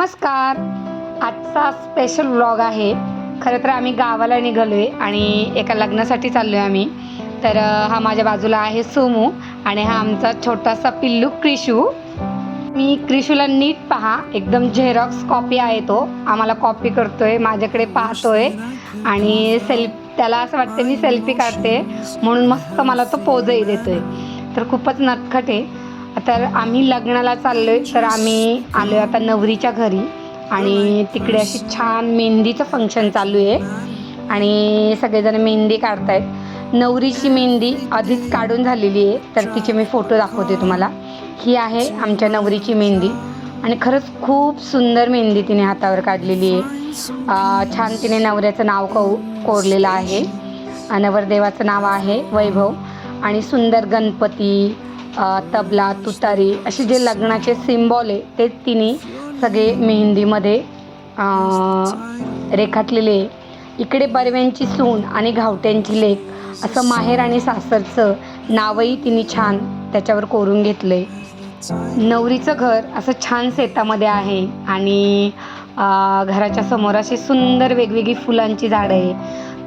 नमस्कार. आजचा special vlog आहे. खरं तर आम्ही गावाला निघालो आहे आणि एका लग्नासाठी चाललो आहे आम्ही. तर हा माझ्या बाजूला आहे सोमू आणि हा आमचा छोटासा पिल्लू क्रिशू. मी क्रिशूला नीट पहा. एकदम झेरॉक्स कॉपी आहे तो. आम्हाला कॉपी करतोय माझ्याकडे पाहतोय आणि सेल्फ त्याला असं वाटतं मी सेल्फी काढते. म्हणून मस्त मला तो पोजही देतोय. तर खूपच नटखट आहे. आता आम्ही लग्नाला चाललोय तर आम्ही आलो आता नवरीच्या घरी. आणि तिकडे अशी छान मेहंदीचं फंक्शन चालू आहे. आणि सगळेजण मेहंदी काढतायत. नवरीची मेहंदी आधीच काढून झालेली आहे तर तिचे मी फोटो दाखवते तुम्हाला. ही आहे आमच्या नवरीची मेहंदी. आणि खरंच खूप सुंदर मेहंदी तिने हातावर काढलेली आहे. छान तिने नवऱ्याचं नाव कौ कोरलेलं आहे. नवरदेवाचं नाव आहे वैभव. आणि सुंदर गणपती तबला तुतारी असे जे लग्नाचे सिम्बॉल आहे ते तिने सगळे मेहंदीमध्ये रेखाटलेले इकडे बरव्यांची सून आणि घावट्यांची लेक असं माहेर आणि सासरचं नावही तिने छान त्याच्यावर कोरून घेतलं आहे नवरीचं घर असं छान शेतामध्ये आहे आणि घराच्या समोर अशी सुंदर वेगवेगळी फुलांची झाडं आहे.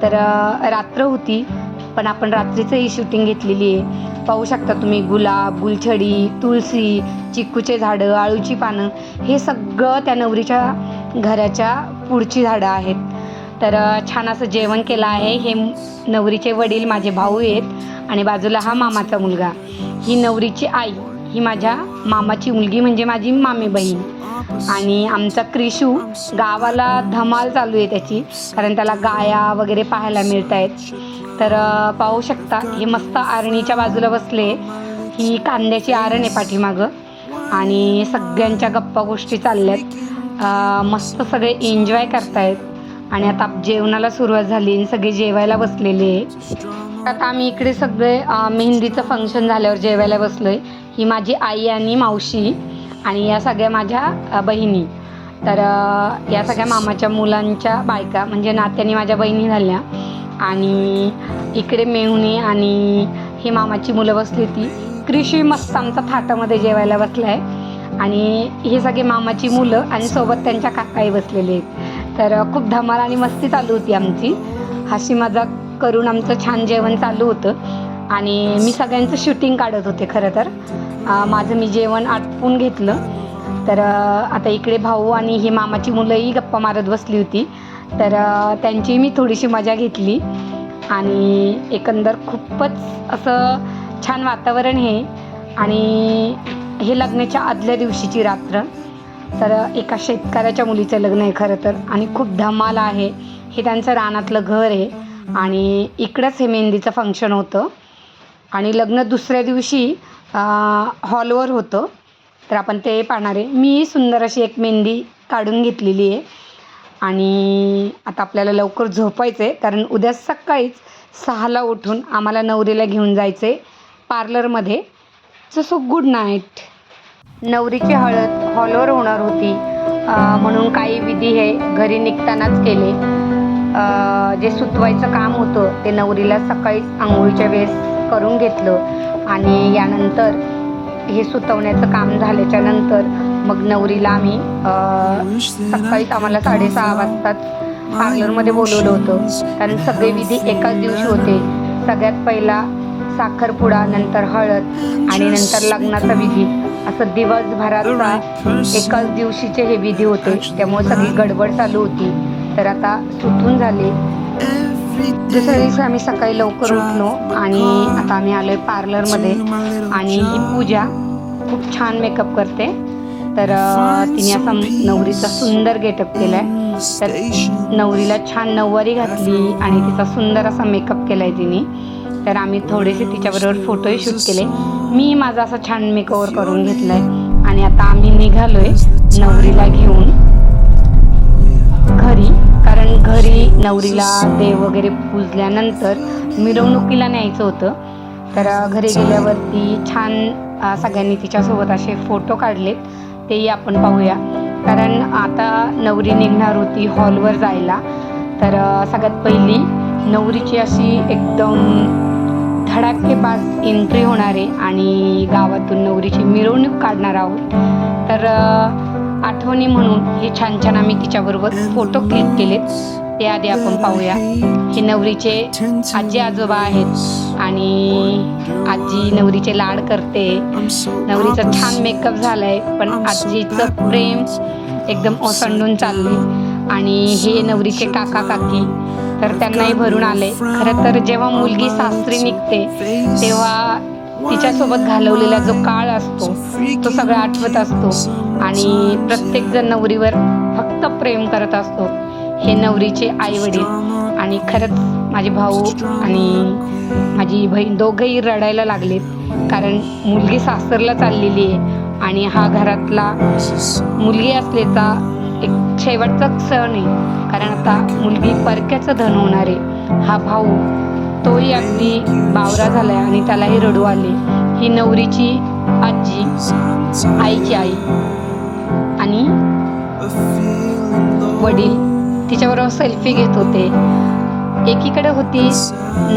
तर रात्र होती. पण आपण रात्रीचंही शूटिंग घेतलेली आहे. पाहू शकता तुम्ही गुलाब गुलछडी तुलसी चिक्कूचे झाडं आळूची पानं हे सगळं त्या नवरीच्या घराच्या पुढची झाडं आहेत. तर छान असं जेवण केलं आहे. हे नवरीचे वडील माझे भाऊ आहेत आणि बाजूला हा मामाचा मुलगा. ही नवरीची आई ही माझ्या मामाची मुलगी म्हणजे माझी मामी बहीण. आणि आमचा क्रिशू गावाला धमाल चालू आहे त्याची. कारण त्याला गाया वगैरे पाहायला मिळत आहेत तर पाहू शकता हे मस्त आरणीच्या बाजूला बसले. ही कांद्याची आरण आहे पाठीमागं. आणि सगळ्यांच्या गप्पा गोष्टी चालल्यात. मस्त सगळे एन्जॉय करतायत. आणि आता जेवणाला सुरुवात झाली आणि सगळे जेवायला बसलेले आता आम्ही इकडे सगळे मेहंदीचं फंक्शन झाल्यावर जेवायला बसलो आहे ही माझी आई आणि मावशी आणि या सगळ्या माझ्या बहिणी. तर या सगळ्या मामाच्या मुलांच्या बायका म्हणजे नात्याने माझ्या बहिणी झाल्या. आणि इकडे मेहुणी आणि ही मामाची मुलं बसली ती कृषी मस्त आमचा थाटामध्ये जेवायला बसला आहे आणि हे सगळे मामाची मुलं आणि सोबत त्यांच्या काकाही बसलेले आहेत. तर खूप धमाल आणि मस्ती चालू होती आमची. हाशी मजाक करून आमचं छान जेवण चालू होतं. आणि मी सगळ्यांचं शूटिंग काढत होते खरं तर. माझं मी जेवण आटपून घेतलं. तर आता इकडे भाऊ आणि ही मामाची मुलंही गप्पा मारत बसली होती. तर त्यांची मी थोडीशी मजा घेतली. आणि एकंदर खूपच असं छान वातावरण हे. आणि हे लग्नाच्या आदल्या दिवशीची रात्र. तर एका शेतकऱ्याच्या मुलीचं लग्न आहे खरं तर. आणि खूप धमाल आहे. हे त्यांचं रानातलं घर आहे. आणि इकडंच हे मेहंदीचं फंक्शन होतं. आणि लग्न दुसऱ्या दिवशी हॉलवर होतं. तर आपण ते पाहणार आहे. मी सुंदर अशी एक मेहंदी काढून घेतलेली आहे. आणि आता आपल्याला लवकर झोपायचं आहे कारण उद्या सकाळीच सहाला उठून आम्हाला नवरीला घेऊन जायचं आहे पार्लरमध्ये सो गुड नाईट नवरीची हळद हॉलवर होणार होती. म्हणून काही विधी हे घरी निघतानाच केले. जे सुतवायचं काम होतं ते नवरीला सकाळीच आंघोळीच्या वेळेस करून घेतलं. आणि यानंतर हे सुतवण्याचं काम झाल्याच्यानंतर मग नवरीला आम्ही सकाळीच आम्हाला साडेसहा वाजताच पार्लरमध्ये बोलवलं होतं. कारण सगळे विधी एकाच दिवशी होते. सगळ्यात पहिला साखरपुडा नंतर हळद आणि नंतर लग्नाचा विधी. असं दिवसभराचा एकाच दिवशीचे हे विधी होते. त्यामुळे सगळी गडबड चालू होती. तर आता सुटून झाले. दुसऱ्या दिवशी आम्ही सकाळी लवकर उठलो आणि आता आम्ही आलोय पार्लरमध्ये. आणि ही पूजा खूप छान मेकअप करते. तर तिने असा नवरीचा सुंदर गेटअप केलाय. तर नवरीला छान नऊवारी घातली आणि तिचा सुंदर असा मेकअप केलाय तिने. तर आम्ही थोडेसे तिच्याबरोबर फोटोही शूट केले. मी माझा असा छान मेकओव्हर करून घेतलाय. आणि आता आम्ही निघालोय नवरीला घेऊन. घरी. कारण घरी नवरीला देव वगैरे पूजल्यानंतर मिरवणुकीला न्यायचं होतं. तर घरी गेल्यावरती छान सगळ्यांनी तिच्यासोबत असे फोटो काढलेत. तेही आपण पाहूया. कारण आता नवरी निघणार होती हॉलवर जायला. तर सगळ्यात पहिली नवरीची अशी एकदम धडाकेबाज एंट्री होणार आहे आणि गावातून नवरीची मिरवणूक काढणार आहोत. तर आठवणी म्हणून हे छान छान आम्ही तिच्याबरोबर फोटो क्लिक केलेत. ते आधी आपण पाहूया. की नवरीचे आजी आजोबा आहेत आणि आजी नवरीचे लाड करते. नवरीचा छान मेकअप झालाय पण आजीचं प्रेम एकदम ओसंडून चालले आणि हे नवरीचे काका काकी तर त्यांनाही भरून आले. खरं तर जेव्हा मुलगी सासरी निघते तेव्हा तिच्यासोबत घालवलेला जो काळ असतो तो सगळा आठवत असतो. आणि प्रत्येक जण नवरीवर फक्त प्रेम करत असतो. हे नवरीचे आई वडील आणि खरंच माझे भाऊ आणि माझी बहीण दोघंही रडायला लागलेत. कारण मुलगी सासरला चाललेली आहे आणि हा घरातला मुलगी असलेचा एक शेवटचा सण आहे. कारण आता मुलगी परक्याचं धन होणार आहे. हा भाऊ तोही अगदी बावरा झालाय आणि त्यालाही रडू आले. ही नवरीची आजी आईची आई. आणि वडील. तिच्याबरोबर सेल्फी घेत होते. एकीकडे होती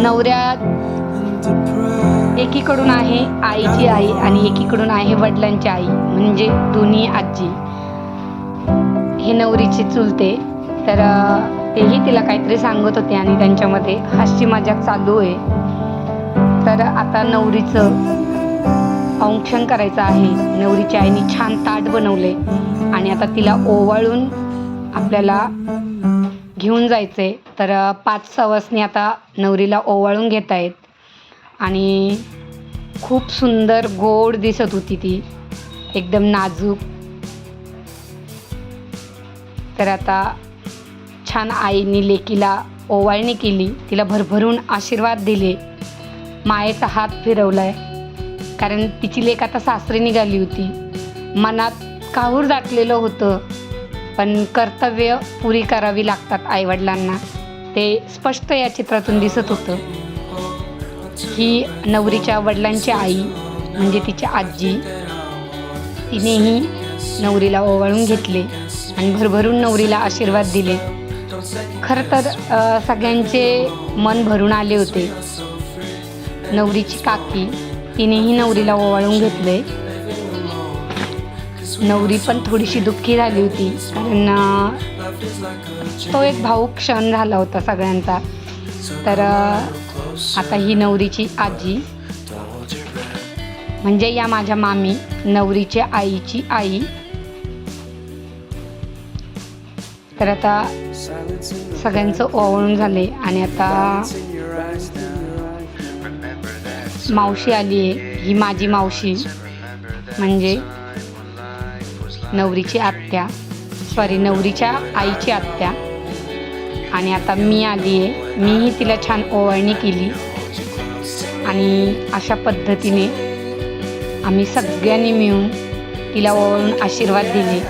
नवऱ्या एकीकडून आहे आईची आई आणि एकीकडून आहे वडिलांची आई म्हणजे दोन्ही आजी. हे नवरीची चुलते. तर तेही तिला काहीतरी सांगत होते आणि त्यांच्यामध्ये हास्य मजाक चालू आहे. तर आता नवरीचं औक्षण करायचं आहे. नवरीच्या आईने छान ताट बनवले आणि आता तिला ओवाळून आपल्याला घेऊन जायचे. तर पाच सवासनी आता नवरीला ओवाळून घेत आहेत. आणि खूप सुंदर गोड दिसत होती ती. एकदम नाजूक. तर आता छान आईनी लेकीला ओवाळणी केली. तिला भरभरून आशीर्वाद दिले. मायेचा हात फिरवलाय. कारण तिची लेक आता सासरी निघाली होती. मनात काहूर दाटलेलं होतं. पण कर्तव्य पुरी करावी लागतात आईवडिलांना. ते स्पष्ट या चित्रातून दिसत होतं. ही नवरीच्या वडिलांची आई म्हणजे तिची आजी तिनेही नवरीला ओवाळून घेतले आणि भरभरून नवरीला आशीर्वाद दिले. खरं तर सगळ्यांचे मन भरून आले होते. नवरीची काकी तिनेही नवरीला ओवाळून घेतले. नवरी पण थोडीशी दुःखी झाली होती. कारण तो एक भाऊ क्षण झाला होता सगळ्यांचा. तर आता ही नवरीची आजी. म्हणजे या माझ्या मामी नवरीच्या आईची आई. तर आता सगळ्यांचं ओवळून झाले आणि आता मावशी आली आहे ही माझी मावशी. म्हणजे नवरीची आत्या. सॉरी नवरीच्या आईची आत्या. आणि आता मी आली आहे. मीही तिला छान ओवाळणी केली. आणि अशा पद्धतीने आम्ही सगळ्यांनी मिळून तिला ओवाळून आशीर्वाद दिले.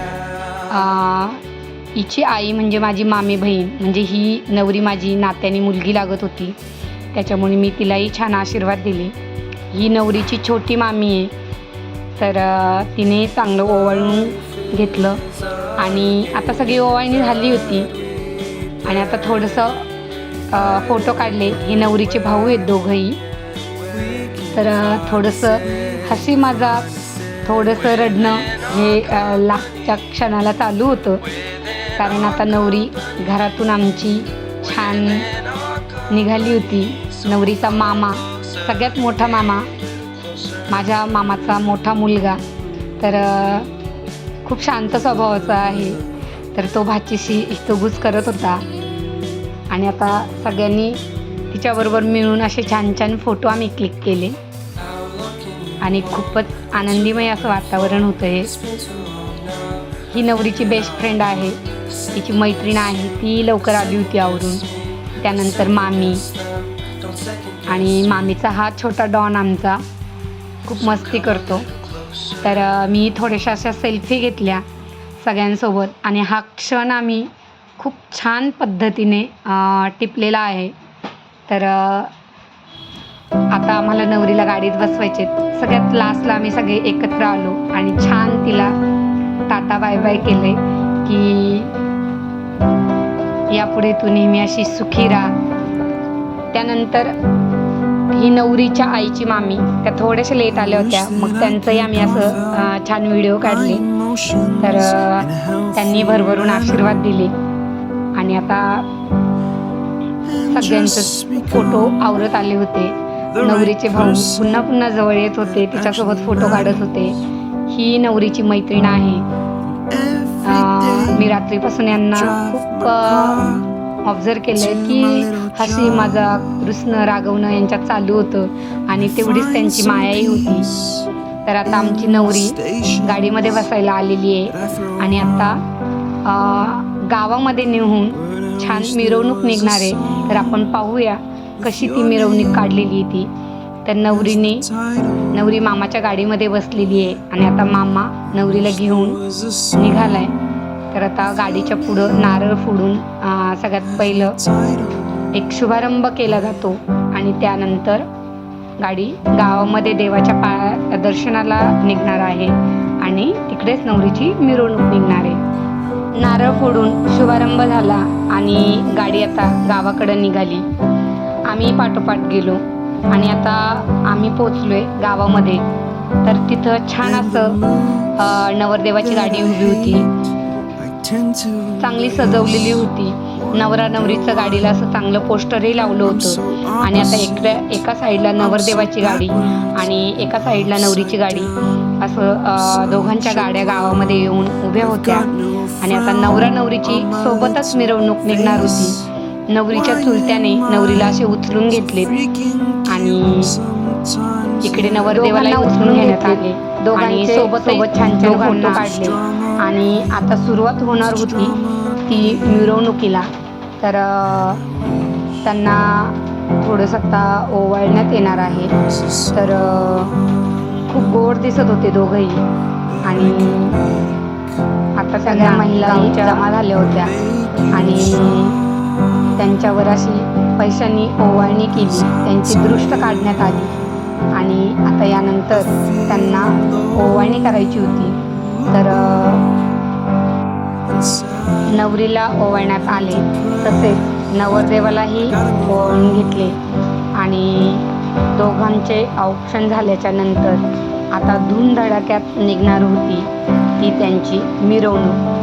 हिची आई म्हणजे माझी मामी बहीण. म्हणजे ही नवरी माझी नात्याने मुलगी लागत होती. त्याच्यामुळे मी तिलाही छान आशीर्वाद दिले. ही नवरीची छोटी मामी आहे. तर तिने चांगलं ओवाळून घेतलं. आणि आता सगळी ओवाळणी झाली होती. आणि आता थोडंसं फोटो काढले. हे नवरीचे भाऊ आहेत दोघंही. तर थोडंसं हसी माझा थोडंसं रडणं हे अ, लास्टच्या क्षणाला चालू होतं. कारण आता नवरी घरातून आमची छान निघाली होती. नवरीचा मामा सगळ्यात मोठा मामा. माझ्या मामाचा मोठा मुलगा. तर खूप शांत स्वभावाचा आहे. तर तो भाचीशी हितगुज करत होता. आणि आता सगळ्यांनी तिच्याबरोबर मिळून असे छान छान फोटो आम्ही क्लिक केले. आणि खूपच आनंदीमय असं वातावरण होतं हे ही नवरीची बेस्ट फ्रेंड आहे. तिची मैत्रीण आहे. ती लवकर आली होती आवरून. त्यानंतर मामी. आणि मामीचा हा छोटा डॉन आमचा. खूप मस्ती करतो. तर मी थोड्याशा अशा सेल्फी घेतल्या सगळ्यांसोबत आणि हा क्षण आम्ही खूप छान पद्धतीने टिपलेला आहे. तर आता आम्हाला नवरीला गाडीत बसवायचे सगळ्यात लास्टला आम्ही सगळे एकत्र आलो आणि छान तिला टाटा बाय बाय केले की यापुढे तू नेहमी अशी सुखी राहा. त्यानंतर ही नवरीच्या आईची मामी. त्या थोड्याशा लेट आल्या होत्या. मग त्यांचंही आम्ही असं छान व्हिडिओ काढले. तर त्यांनी भरभरून आशीर्वाद दिले. आणि आता सगळ्यांचे फोटो आवरत आले होते. नवरीचे भाऊ पुन्हा पुन्हा जवळ येत होते. तिच्यासोबत फोटो काढत होते. ही नवरीची मैत्रीण आहे. मी रात्रीपासून यांना खूप ऑब्झर्व केलंय की हसी माझा कृष्ण रागवणं यांच्यात चालू होतं आणि तेवढीच त्यांची मायाही होती. तर आता आमची नवरी गाडीमध्ये बसायला आलेली आहे आणि आता गावामध्ये नेऊन छान मिरवणूक निघणार आहे. तर आपण पाहूया कशी ती मिरवणूक काढलेली आहे ती. तर नवरीने नवरी मामाच्या गाडीमध्ये बसलेली आहे आणि आता मामा नवरीला घेऊन निघालाय. तर आता गाडीच्या पुढं नारळ फोडून सगळ्यात पहिलं एक शुभारंभ केला जातो आणि त्यानंतर गाडी गावामध्ये देवाच्या पा दर्शनाला निघणार आहे आणि तिकडेच नवरीची मिरवणूक निघणार आहे. नारळ फोडून शुभारंभ झाला आणि गाडी आता गावाकडे निघाली. आम्ही पाठोपाठ गेलो आणि आता आम्ही पोचलोय गावामध्ये. तर तिथं छान असं नवरदेवाची गाडी उभी होती. चांगली सजवलेली होती. नवरा नवरीचं गाडीला असं चांगलं पोस्टरही लावलं होतं. आणि आता इकडे एका साईडला नवरदेवाची गाडी आणि एका साईडला नवरीची गाडी. असं दोघांच्या गाड्या गावामध्ये येऊन उभ्या होत्या. आणि आता नवरा नवरीची सोबतच मिरवणूक निघणार होती. नवरीच्या चुलत्याने नवरीला असे उचलून घेतले आणि इकडे नवरदेवाला उचलून घेण्यात आले. आणि सोबत सोबत छान छान फोटो काढले. आणि आता सुरुवात होणार होती ती मिरवणुकीला. तर त्यांना थोडंसं आता ओवाळण्यात येणार आहे. तर खूप गोड दिसत होते दोघंही. आणि आता सगळ्या महिला जमा झाल्या होत्या. आणि त्यांच्यावर अशी पैशांनी ओवाळणी केली. त्यांची दृष्ट काढण्यात आली. आणि आता यानंतर त्यांना ओवाळणी करायची होती. तर नवरीला ओवाळण्यात आले. तसेच नवरदेवालाही ओवळून घेतले. आणि दोघांचे औक्षण झाल्याच्यानंतर आता धूमधडाक्यात निघणार होती ती त्यांची मिरवणूक.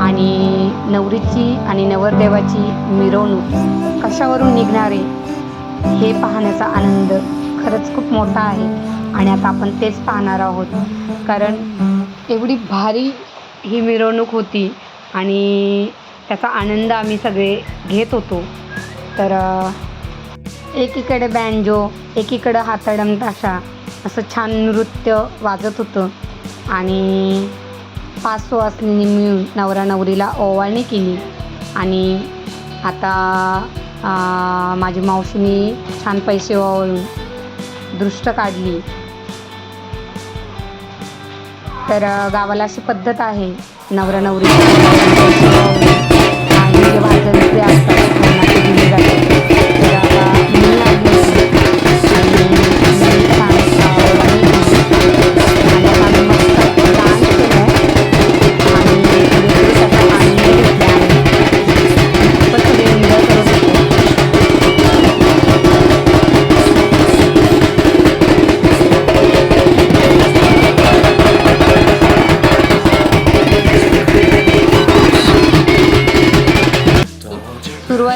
आणि नवरीची आणि नवरदेवाची मिरवणूक कशावरून निघणारे हे पाहण्याचा आनंद खरंच खूप मोठा आहे. आणि आता आपण तेच पाहणार आहोत. कारण एवढी भारी ही मिरवणूक होती आणि त्याचा आनंद आम्ही सगळे घेत होतो. तर एकीकडे बँजो एकीकडं हाताडम ताशा असं छान नृत्य वाजत होतं. आणि पाच सुवासनी मिळून नवरा नवरीला ओवाळणी केली. आणि आता माझी मावशीनी छान पैसे ओवाळून दृष्ट काढली. तर गावाला अशी पद्धत आहे. नवरा नवरी आणि जे वाजन असतात.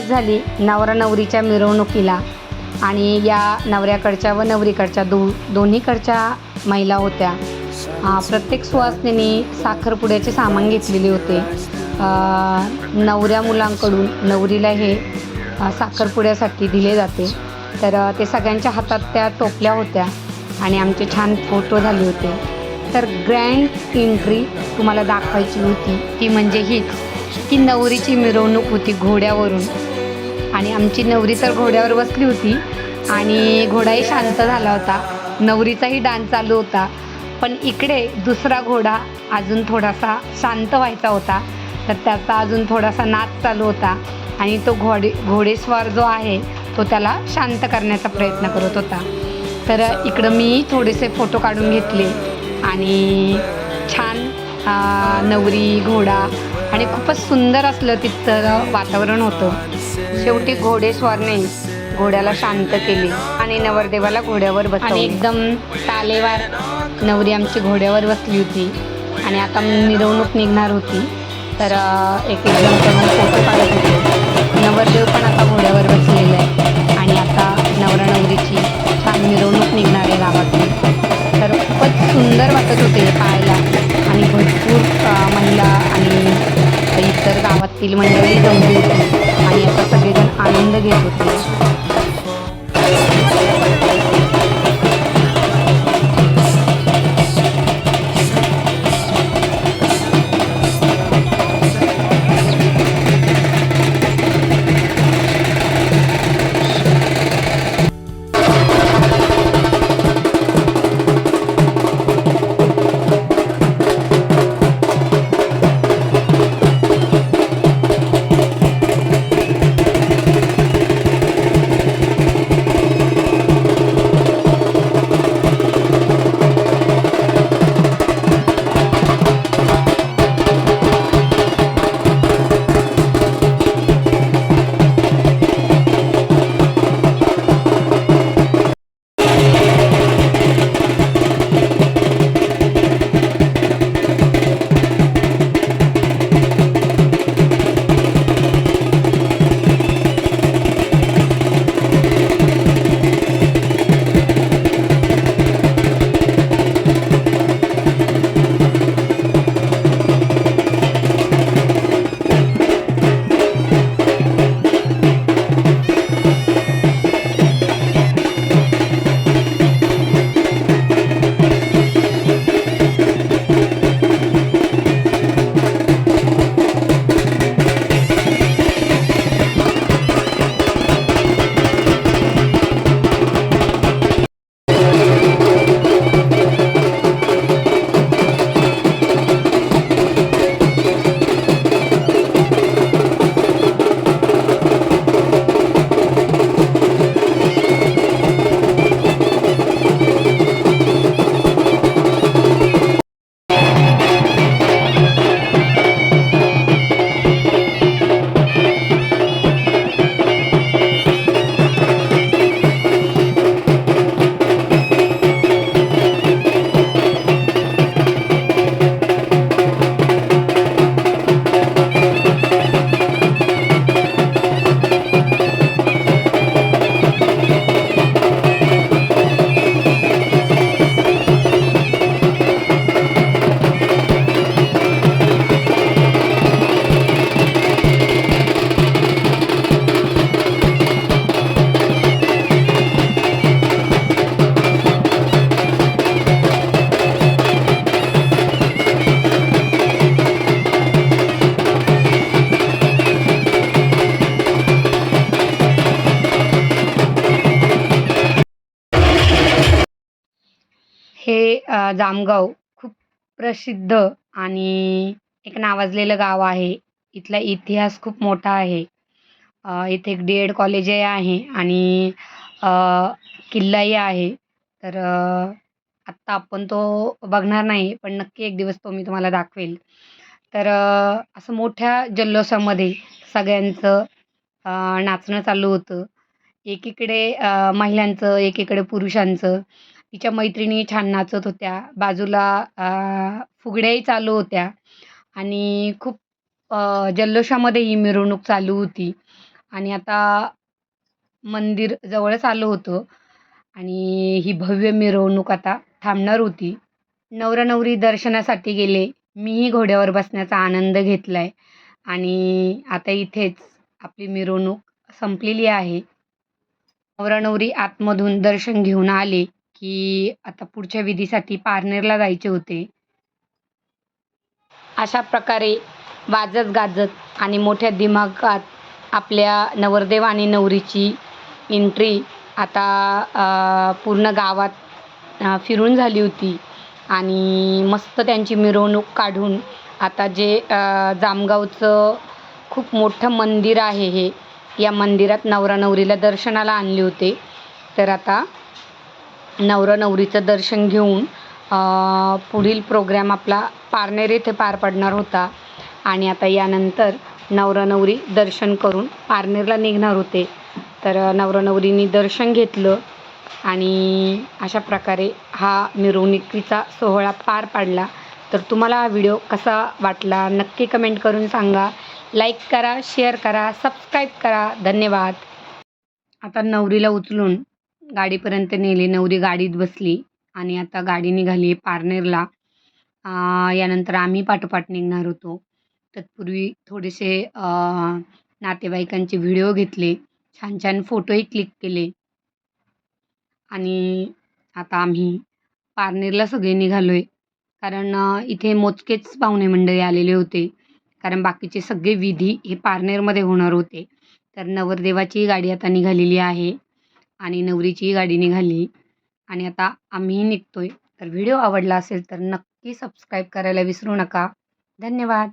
झाली नवरा नवरीच्या मिरवणुकीला. आणि या नवऱ्याकडच्या व नवरीकडच्या दो दोन्हीकडच्या महिला होत्या. प्रत्येक सुवासिनीने साखरपुड्याचे सामान घेतलेले होते. नवऱ्या मुलांकडून नवरीला हे साखरपुड्यासाठी दिले जाते. तर ते सगळ्यांच्या हातात त्या टोपल्या होत्या आणि आमचे छान फोटो झाले होते. तर ग्रँड एंट्री तुम्हाला दाखवायची होती. ती म्हणजे हीच की नवरीची मिरवणूक होती घोड्यावरून. आणि आमची नवरी तर घोड्यावर बसली होती. आणि घोडाही शांत झाला होता. नवरीचाही डान्स चालू होता. पण इकडे दुसरा घोडा अजून थोडासा शांत व्हायचा होता. तर त्याचा अजून थोडासा नाच चालू होता. आणि तो घोडे घोडेस्वार जो आहे तो त्याला शांत करण्याचा प्रयत्न करत होता. तर इकडं मी थोडेसे फोटो काढून घेतले. आणि छान नवरी घोडा आणि खूपच सुंदर असलं तिथं वातावरण होतं. शेवटी घोडेस्वारने घोड्याला शांत केले आणि नवरदेवाला घोड्यावर बस आणि एकदम तालेवार नवरी आमची घोड्यावर बसली होती. आणि आता मिरवणूक निघणार होती. तर एक एक जण करून फोटो काढत होते. नवरदेव पण आता घोड्यावर बसलेला आहे आणि आता नवरा नवरीची छान मिरवणूक निघणार आहे गावातून तर खूपच सुंदर वाटत होते पाहायला. आणि भरपूर महिला आणि इतर गावातील मंडळी जमली होती आणि आता सगळेजण आनंद घेत होते. हे जामगाव खूप प्रसिद्ध आणि एक नावाजलेलं गाव आहे. इथला इतिहास खूप मोठा आहे. इथे एक डी एड कॉलेजही आहे आणि किल्लाही आहे. तर आत्ता आपण तो बघणार नाही पण नक्की एक दिवस तो मी तुम्हाला दाखवेल. तर असं मोठ्या जल्लोषामध्ये सगळ्यांचं नाचणं चालू होतं. एकीकडे महिलांचं एकीकडे पुरुषांचं. तिच्या मैत्रिणी छान नाचत होत्या. बाजूला फुगड्याही चालू होत्या. आणि खूप जल्लोषामध्ये ही मिरवणूक चालू होती. आणि आता मंदिर जवळच आलं होतं. आणि ही भव्य मिरवणूक आता थांबणार होती. नवरानवरी दर्शनासाठी गेले. मीही घोड्यावर बसण्याचा आनंद घेतला आहे आणि आता इथेच आपली मिरवणूक संपलेली आहे. नवरानवरी आतमधून दर्शन घेऊन आले. की आता पुढच्या विधीसाठी पारनेरला जायचे होते. अशा प्रकारे वाजत गाजत आणि मोठ्या दिमागात आपल्या नवरदेव आणि नवरीची एंट्री आता पूर्ण गावात फिरून झाली होती. आणि मस्त त्यांची मिरवणूक काढून आता जे जामगावचं खूप मोठं मंदिर आहे हे या मंदिरात नवरा नवरीला दर्शनाला आणले होते. तर आता नवरा नवरीचं दर्शन घेऊन पुढील प्रोग्रॅम आपला पारनेर येथे पार पडणार होता. आणि आता यानंतर नवरा नवरी दर्शन करून पारनेरला निघणार होते. तर नवरा नवरीने दर्शन घेतलं आणि अशा प्रकारे हा मिरवणुकीचा सोहळा पार पाडला. तर तुम्हाला हा व्हिडिओ कसा वाटला नक्की कमेंट करून सांगा. लाईक करा शेअर करा सबस्क्राईब करा. धन्यवाद. आता नवरीला उचलून गाडीपर्यंत नेले. नवरी गाडीत बसली आणि आता गाडी निघाली पारनेरला. यानंतर आम्ही पाठोपाठ निघणार होतो. तत्पूर्वी थोडेसे नातेवाईकांचे व्हिडिओ घेतले. छान छान फोटोही क्लिक केले. आणि आता आम्ही पारनेरला सगळे निघालो आहे कारण इथे मोजकेच पाहुणे मंडळी आलेले होते. कारण बाकीचे सगळे विधी हे पारनेरमध्ये होणार होते. तर नवरदेवाची गाडी आता निघालेली आहे. आणि नवरीचीही गाडी निघाली. आणि आता आम्हीही निघतोय. तर व्हिडिओ आवडला असेल तर नक्की सबस्क्राईब करायला विसरू नका. धन्यवाद.